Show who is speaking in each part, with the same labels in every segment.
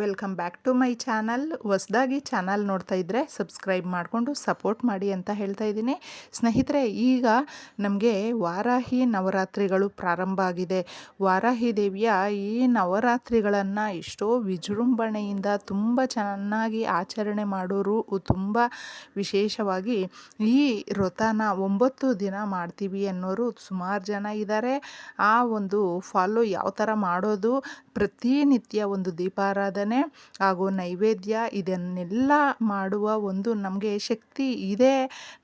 Speaker 1: Welcome back to my channel. ಹೊಸ್ದಾಗಿ channel ನೋಡ್ತಾ ಇದ್ದರೆ ಸಬ್ಸ್ಕ್ರೈಬ್ ಮಾಡಿಕೊಂಡು ಸಪೋರ್ಟ್ ಮಾಡಿ ಅಂತ ಹೇಳ್ತಾ ಇದ್ದೀನಿ. ಸ್ನೇಹಿತರೆ, ಈಗ ನಮಗೆ ವಾರಾಹಿ ನವರಾತ್ರಿಗಳು ಪ್ರಾರಂಭ ಆಗಿದೆ. ವಾರಾಹಿ ದೇವಿಯ ಈ ನವರಾತ್ರಿಗಳನ್ನು ಎಷ್ಟೋ ವಿಜೃಂಭಣೆಯಿಂದ ತುಂಬ ಚೆನ್ನಾಗಿ ಆಚರಣೆ ಮಾಡೋರು. ತುಂಬ ವಿಶೇಷವಾಗಿ ಈ ವ್ರತನ ಒಂಬತ್ತು ದಿನ ಮಾಡ್ತೀವಿ ಅನ್ನೋರು ಸುಮಾರು ಜನ ಇದ್ದಾರೆ ಆ ಒಂದು ಫಾಲೋ ಯಾವ ಥರ ಮಾಡೋದು? ಪ್ರತಿನಿತ್ಯ ಒಂದು ದೀಪಾರಾಧನೆ ಹಾಗೂ ನೈವೇದ್ಯ ಇದನ್ನೆಲ್ಲ ಮಾಡುವ ಒಂದು ನಮಗೆ ಶಕ್ತಿ ಇದೆ.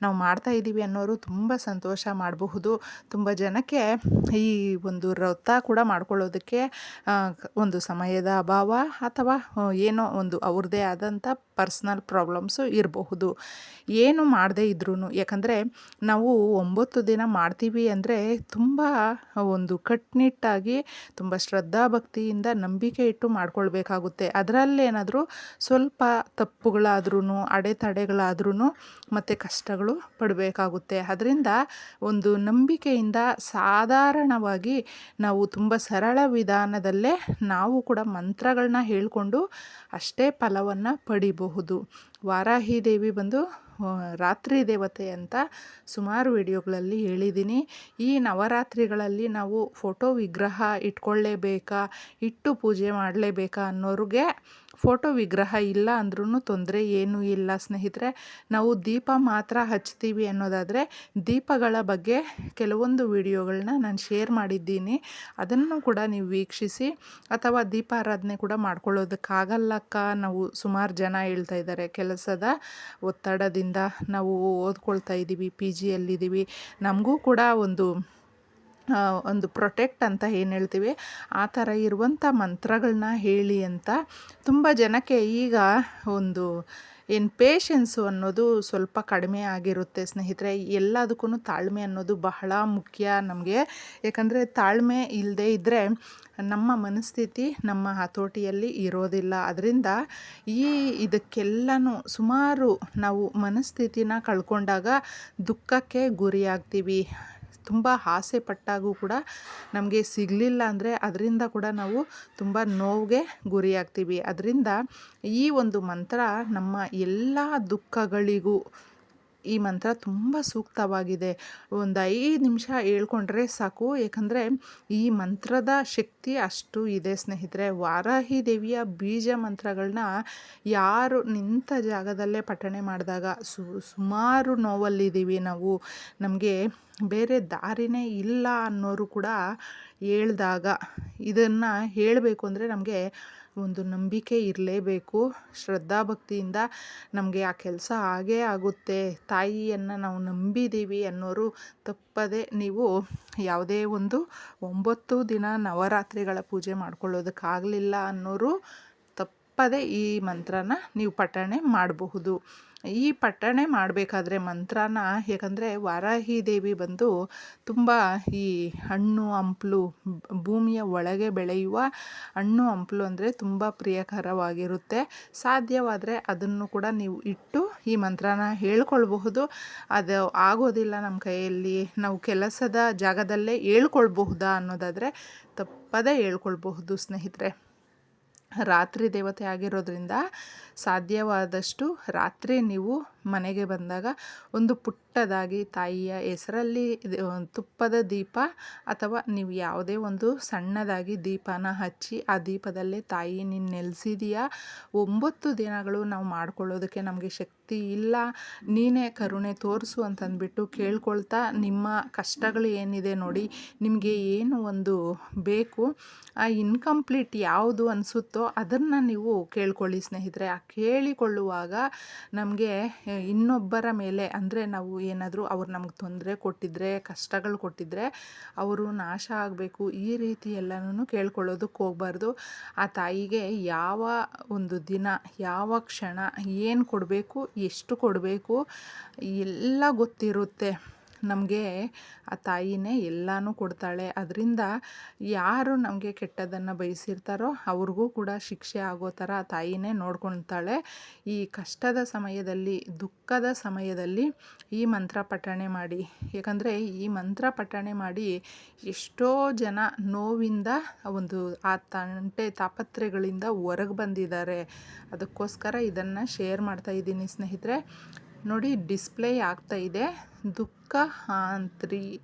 Speaker 1: ನಾವು ಮಾಡ್ತಾ ಇದ್ದೀವಿ ಅನ್ನೋರು ತುಂಬ ಸಂತೋಷ ಮಾಡಬಹುದು. ತುಂಬ ಜನಕ್ಕೆ ಈ ಒಂದು ವ್ರತ ಕೂಡ ಮಾಡ್ಕೊಳ್ಳೋದಕ್ಕೆ ಒಂದು ಸಮಯದ ಅಭಾವ ಅಥವಾ ಏನೋ ಒಂದು ಅವ್ರದ್ದೇ ಆದಂಥ ಪರ್ಸ್ನಲ್ ಪ್ರಾಬ್ಲಮ್ಸು ಇರಬಹುದು. ಏನು ಮಾಡದೇ ಇದ್ರೂ ಯಾಕಂದರೆ ನಾವು ಒಂಬತ್ತು ದಿನ ಮಾಡ್ತೀವಿ ಅಂದರೆ ತುಂಬ ಒಂದು ಕಟ್ಟುನಿಟ್ಟಾಗಿ ತುಂಬ ಶ್ರದ್ಧಾಭಕ್ತಿಯಿಂದ ನಂಬಿಕೆ ಇಟ್ಟು ಮಾಡ್ಕೊಳ್ಬೇಕಾಗುತ್ತೆ. ಅದರಲ್ಲೇನಾದರೂ ಸ್ವಲ್ಪ ತಪ್ಪುಗಳಾದ್ರೂ ಅಡೆತಡೆಗಳಾದ್ರೂ ಮತ್ತು ಕಷ್ಟಗಳು ಪಡಬೇಕಾಗುತ್ತೆ. ಅದರಿಂದ ಒಂದು ನಂಬಿಕೆಯಿಂದ ಸಾಧಾರಣವಾಗಿ ನಾವು ತುಂಬ ಸರಳ ವಿಧಾನದಲ್ಲೇ ನಾವು ಕೂಡ ಮಂತ್ರಗಳನ್ನ ಹೇಳಿಕೊಂಡು ಅಷ್ಟೇ ಫಲವನ್ನು ಪಡಿಬಹುದು. ವಾರಾಹಿ ದೇವಿ ಬಂದು ರಾತ್ರಿ ದೇವತೆ ಅಂತ ಸುಮಾರು ವಿಡಿಯೋಗಳಲ್ಲಿ ಹೇಳಿದ್ದೀನಿ. ಈ ನವರಾತ್ರಿಗಳಲ್ಲಿ ನಾವು ಫೋಟೋ ವಿಗ್ರಹ ಇಟ್ಕೊಳ್ಳೇಬೇಕಾ, ಇಟ್ಟು ಪೂಜೆ ಮಾಡಲೇಬೇಕಾ ಅನ್ನೋರಿಗೆ ಫೋಟೋ ವಿಗ್ರಹ ಇಲ್ಲ ಅಂದ್ರೂ ತೊಂದರೆ ಏನೂ ಇಲ್ಲ. ಸ್ನೇಹಿತರೆ, ನಾವು ದೀಪ ಮಾತ್ರ ಹಚ್ತೀವಿ ಅನ್ನೋದಾದರೆ ದೀಪಗಳ ಬಗ್ಗೆ ಕೆಲವೊಂದು ವಿಡಿಯೋಗಳನ್ನ ನಾನು ಶೇರ್ ಮಾಡಿದ್ದೀನಿ. ಅದನ್ನು ಕೂಡ ನೀವು ವೀಕ್ಷಿಸಿ ಅಥವಾ ದೀಪಾರಾಧನೆ ಕೂಡ ಮಾಡ್ಕೊಳ್ಳೋದಕ್ಕಾಗಲ್ಲಕ್ಕ ನಾವು ಸುಮಾರು ಜನ ಹೇಳ್ತಾ ಇದ್ದಾರೆ, ಕೆಲಸದ ಒತ್ತಡದಿಂದ ನಾವು ಓದ್ಕೊಳ್ತಾ ಇದ್ದೀವಿ ಪಿ ಜಿಯಲ್ಲಿದ್ದೀವಿ ನಮಗೂ ಕೂಡ ಒಂದು ಒಂದು ಪ್ರೊಟೆಕ್ಟ್ ಅಂತ ಏನು ಹೇಳ್ತೀವಿ? ಆ ಥರ ಇರುವಂಥ ಮಂತ್ರಗಳನ್ನ ಹೇಳಿ ಅಂತ ತುಂಬ ಜನಕ್ಕೆ ಈಗ ಒಂದು ಏನು ಪೇಷನ್ಸು ಅನ್ನೋದು ಸ್ವಲ್ಪ ಕಡಿಮೆ ಆಗಿರುತ್ತೆ ಸ್ನೇಹಿತರೆ. ಎಲ್ಲದಕ್ಕೂ ತಾಳ್ಮೆ ಅನ್ನೋದು ಬಹಳ ಮುಖ್ಯ ನಮಗೆ. ಯಾಕಂದರೆ ತಾಳ್ಮೆ ಇಲ್ಲದೆ ಇದ್ದರೆ ನಮ್ಮ ಮನಸ್ಥಿತಿ ನಮ್ಮ ಹತೋಟಿಯಲ್ಲಿ ಇರೋದಿಲ್ಲ. ಅದರಿಂದ ಈ ಇದಕ್ಕೆಲ್ಲನೂ ಸುಮಾರು ನಾವು ಮನಸ್ಥಿತಿನ ಕಳ್ಕೊಂಡಾಗ ದುಃಖಕ್ಕೆ ಗುರಿಯಾಗ್ತೀವಿ. ತುಂಬ ಆಸೆ ಪಟ್ಟಾಗೂ ಕೂಡ ನಮಗೆ ಸಿಗಲಿಲ್ಲ ಅಂದರೆ ಅದರಿಂದ ಕೂಡ ನಾವು ತುಂಬ ನೋವಿಗೆ ಗುರಿಯಾಗ್ತೀವಿ. ಅದರಿಂದ ಈ ಒಂದು ಮಂತ್ರ ನಮ್ಮ ಎಲ್ಲ ದುಃಖಗಳಿಗೂ ಈ ಮಂತ್ರ ತುಂಬ ಸೂಕ್ತವಾಗಿದೆ. ಒಂದು ಐದು ನಿಮಿಷ ಹೇಳ್ಕೊಂಡ್ರೆ ಸಾಕು. ಏಕೆಂದರೆ ಈ ಮಂತ್ರದ ಶಕ್ತಿ ಅಷ್ಟು ಇದೆ ಸ್ನೇಹಿತರೆ. ವಾರಾಹಿ ದೇವಿಯ ಬೀಜ ಮಂತ್ರಗಳನ್ನ ಯಾರು ನಿಂತ ಜಾಗದಲ್ಲೇ ಪಠಣೆ ಮಾಡಿದಾಗ ಸು, ಸುಮಾರು ನೋವಲ್ಲಿದ್ದೀವಿ ನಾವು. ನಮಗೆ ಬೇರೆ ದಾರಿನೇ ಇಲ್ಲ ಅನ್ನೋರು ಕೂಡ ಹೇಳಿದಾಗ ಇದನ್ನು ಹೇಳಬೇಕು ಅಂದರೆ ನಮಗೆ ಒಂದು ನಂಬಿಕೆ ಇರಲೇಬೇಕು. ಶ್ರದ್ಧಾಭಕ್ತಿಯಿಂದ ನಮಗೆ ಆ ಕೆಲಸ ಆಗೇ ಆಗುತ್ತೆ. ತಾಯಿಯನ್ನು ನಾವು ನಂಬಿದ್ದೀವಿ ಅನ್ನೋರು ತಪ್ಪದೆ ನೀವು ಯಾವುದೇ ಒಂದು ಒಂಬತ್ತು ದಿನ ನವರಾತ್ರಿಗಳ ಪೂಜೆ ಮಾಡ್ಕೊಳ್ಳೋದಕ್ಕಾಗಲಿಲ್ಲ ಅನ್ನೋರು ತಪ್ಪದೆ ಈ ಮಂತ್ರನ ನೀವು ಪಠಣೆ ಮಾಡಬಹುದು. ಈ ಪಟ್ಟಣೆ ಮಾಡಬೇಕಾದ್ರೆ ಮಂತ್ರನ ಯಾಕಂದರೆ ವಾರಾಹಿ ದೇವಿ ಬಂದು ತುಂಬ ಈ ಹಣ್ಣು, ಹಂಪ್ಲು ಭೂಮಿಯ ಒಳಗೆ ಬೆಳೆಯುವ ಹಣ್ಣು, ಹಂಪ್ಲು ಅಂದರೆ ತುಂಬ ಪ್ರಿಯಕರವಾಗಿರುತ್ತೆ. ಸಾಧ್ಯವಾದರೆ ಅದನ್ನು ಕೂಡ ನೀವು ಇಟ್ಟು ಈ ಮಂತ್ರನ ಹೇಳ್ಕೊಳ್ಬಹುದು. ಅದು ಆಗೋದಿಲ್ಲ ನಮ್ಮ ಕೈಯಲ್ಲಿ. ನಾವು ಕೆಲಸದ ಜಾಗದಲ್ಲೇ ಹೇಳ್ಕೊಳ್ಬಹುದಾ ಅನ್ನೋದಾದರೆ ತಪ್ಪದೇ ಹೇಳ್ಕೊಳ್ಬಹುದು ಸ್ನೇಹಿತರೆ. ರಾತ್ರಿ ದೇವತೆ ಆಗಿರೋದ್ರಿಂದ ಸಾಧ್ಯವಾದಷ್ಟು ರಾತ್ರಿ ನೀವು ಮನೆಗೆ ಬಂದಾಗ ಒಂದು ಪುಟ್ಟದಾಗಿ ತಾಯಿಯ ಹೆಸರಲ್ಲಿ ತುಪ್ಪದ ದೀಪ ಅಥವಾ ನೀವು ಯಾವುದೇ ಒಂದು ಸಣ್ಣದಾಗಿ ದೀಪನ ಹಚ್ಚಿ ಆ ದೀಪದಲ್ಲೇ ತಾಯಿ ನೀನು ನೆಲೆಸಿದೀಯಾ? ಒಂಬತ್ತು ದಿನಗಳು ನಾವು ಮಾಡ್ಕೊಳ್ಳೋದಕ್ಕೆ ನಮಗೆ ಶಕ್ತಿ ಇಲ್ಲ. ನೀನೇ ಕರುಣೆ ತೋರಿಸು ಅಂತಂದ್ಬಿಟ್ಟು ಕೇಳ್ಕೊಳ್ತಾ ನಿಮ್ಮ ಕಷ್ಟಗಳು ಏನಿದೆ ನೋಡಿ, ನಿಮಗೆ ಏನು ಒಂದು ಬೇಕು, ಆ ಇನ್ಕಂಪ್ಲೀಟ್ ಯಾವುದು ಅನಿಸುತ್ತೋ ಅದನ್ನು ನೀವು ಕೇಳ್ಕೊಳ್ಳಿ ಸ್ನೇಹಿತರೆ. ಆ ಕೇಳಿಕೊಳ್ಳುವಾಗ ನಮಗೆ ಇನ್ನೊಬ್ಬರ ಮೇಲೆ ಅಂದರೆ ನಾವು ಏನಾದರೂ ಅವ್ರು ನಮ್ಗೆ ತೊಂದರೆ ಕೊಟ್ಟಿದ್ರೆ, ಕಷ್ಟಗಳು ಕೊಟ್ಟಿದ್ರೆ ಅವರು ನಾಶ ಆಗಬೇಕು. ಈ ರೀತಿ ಎಲ್ಲನೂ ಕೇಳ್ಕೊಳ್ಳೋದಕ್ಕೆ ಹೋಗ್ಬಾರ್ದು. ಆ ತಾಯಿಗೆ ಯಾವ ಒಂದು ದಿನ, ಯಾವ ಕ್ಷಣ ಏನು ಕೊಡಬೇಕು, ಎಷ್ಟು ಕೊಡಬೇಕು, ಎಲ್ಲ ಗೊತ್ತಿರುತ್ತೆ. ನಮಗೆ ಆ ತಾಯಿನೇ ಎಲ್ಲನೂ ಕೊಡ್ತಾಳೆ. ಅದರಿಂದ ಯಾರು ನಮಗೆ ಕೆಟ್ಟದನ್ನು ಬಯಸಿರ್ತಾರೋ ಅವ್ರಿಗೂ ಕೂಡ ಶಿಕ್ಷೆ ಆಗೋ ಥರ ಆ ತಾಯಿನೇ ನೋಡ್ಕೊಳ್ತಾಳೆ. ಈ ಕಷ್ಟದ ಸಮಯದಲ್ಲಿ, ದುಃಖದ ಸಮಯದಲ್ಲಿ ಈ ಮಂತ್ರ ಪಠಣೆ ಮಾಡಿ. ಯಾಕಂದರೆ ಈ ಮಂತ್ರ ಪಠಣೆ ಮಾಡಿ ಎಷ್ಟೋ ಜನ ನೋವಿಂದ, ಒಂದು ಆ ತಂಟೆ ತಾಪತ್ರೆಗಳಿಂದ ಹೊರಗೆ ಬಂದಿದ್ದಾರೆ. ಅದಕ್ಕೋಸ್ಕರ ಇದನ್ನು ಶೇರ್ ಮಾಡ್ತಾ ಇದ್ದೀನಿ ಸ್ನೇಹಿತರೆ. ನೋಡಿ ಡಿಸ್ಪ್ಲೇ ಆಗ್ತಾ ಇದೆ. ದುಃಖ ಹಾಂತ್ರಿ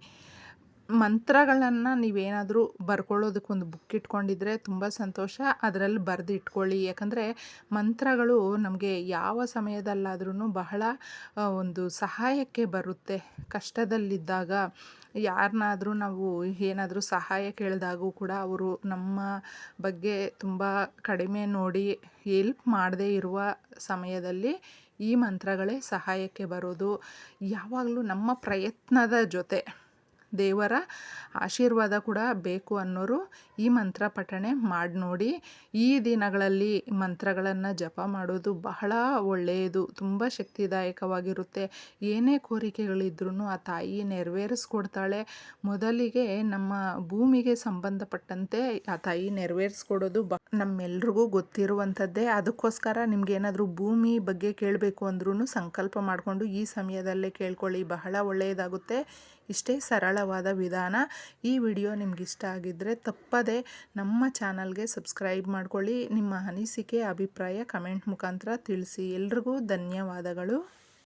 Speaker 1: ಮಂತ್ರಗಳನ್ನು ನೀವೇನಾದರೂ ಬರ್ಕೊಳ್ಳೋದಕ್ಕೊಂದು ಬುಕ್ ಇಟ್ಕೊಂಡಿದ್ರೆ ತುಂಬ ಸಂತೋಷ. ಅದರಲ್ಲಿ ಬರೆದು ಇಟ್ಕೊಳ್ಳಿ. ಯಾಕಂದರೆ ಮಂತ್ರಗಳು ನಮಗೆ ಯಾವ ಸಮಯದಲ್ಲಾದ್ರೂ ಬಹಳ ಒಂದು ಸಹಾಯಕ್ಕೆ ಬರುತ್ತೆ. ಕಷ್ಟದಲ್ಲಿದ್ದಾಗ ಯಾರನ್ನಾದರೂ ನಾವು ಏನಾದರೂ ಸಹಾಯ ಕೇಳಿದಾಗೂ ಕೂಡ ಅವರು ನಮ್ಮ ಬಗ್ಗೆ ತುಂಬ ಕಡಿಮೆ ನೋಡಿ ಎಲ್ಪ್ ಮಾಡದೇ ಇರುವ ಸಮಯದಲ್ಲಿ ಈ ಮಂತ್ರಗಳೇ ಸಹಾಯಕ್ಕೆ ಬರೋದು. ಯಾವಾಗಲೂ ನಮ್ಮ ಪ್ರಯತ್ನದ ಜೊತೆ. ದೇವರ ಆಶೀರ್ವಾದ ಕೂಡ ಬೇಕು ಅನ್ನೋರು ಈ ಮಂತ್ರ ಪಠಣೆ ಮಾಡಿ ನೋಡಿ. ಈ ದಿನಗಳಲ್ಲಿ ಮಂತ್ರಗಳನ್ನು ಜಪ ಮಾಡೋದು ಬಹಳ ಒಳ್ಳೆಯದು, ತುಂಬ ಶಕ್ತಿದಾಯಕವಾಗಿರುತ್ತೆ. ಏನೇ ಕೋರಿಕೆಗಳಿದ್ರೂ ಆ ತಾಯಿ ನೆರವೇರಿಸ್ಕೊಡ್ತಾಳೆ. ಮೊದಲಿಗೆ ನಮ್ಮ ಭೂಮಿಗೆ ಸಂಬಂಧಪಟ್ಟಂತೆ ಆ ತಾಯಿ ನೆರವೇರಿಸ್ಕೊಡೋದು ಬ ನಮ್ಮೆಲ್ರಿಗೂ ಗೊತ್ತಿರುವಂಥದ್ದೇ. ಅದಕ್ಕೋಸ್ಕರ ನಿಮಗೇನಾದರೂ ಭೂಮಿ ಬಗ್ಗೆ ಕೇಳಬೇಕು ಅಂದ್ರೂ ಸಂಕಲ್ಪ ಮಾಡಿಕೊಂಡು ಈ ಸಮಯದಲ್ಲೇ ಕೇಳ್ಕೊಳ್ಳಿ, ಬಹಳ ಒಳ್ಳೆಯದಾಗುತ್ತೆ. ಇಷ್ಟೇ ಸರಳವಾದ ವಿಧಾನ. ಈ ವಿಡಿಯೋ ನಿಮ್ಗೆ ಇಷ್ಟ ಆಗಿದ್ದರೆ ತಪ್ಪದೆ ನಮ್ಮ ಚಾನಲ್ಗೆ ಸಬ್ಸ್ಕ್ರೈಬ್ ಮಾಡ್ಕೊಳ್ಳಿ. ನಿಮ್ಮ ಅನಿಸಿಕೆ, ಅಭಿಪ್ರಾಯ ಕಮೆಂಟ್ ಮುಖಾಂತರ ತಿಳಿಸಿ. ಎಲ್ರಿಗೂ ಧನ್ಯವಾದಗಳು.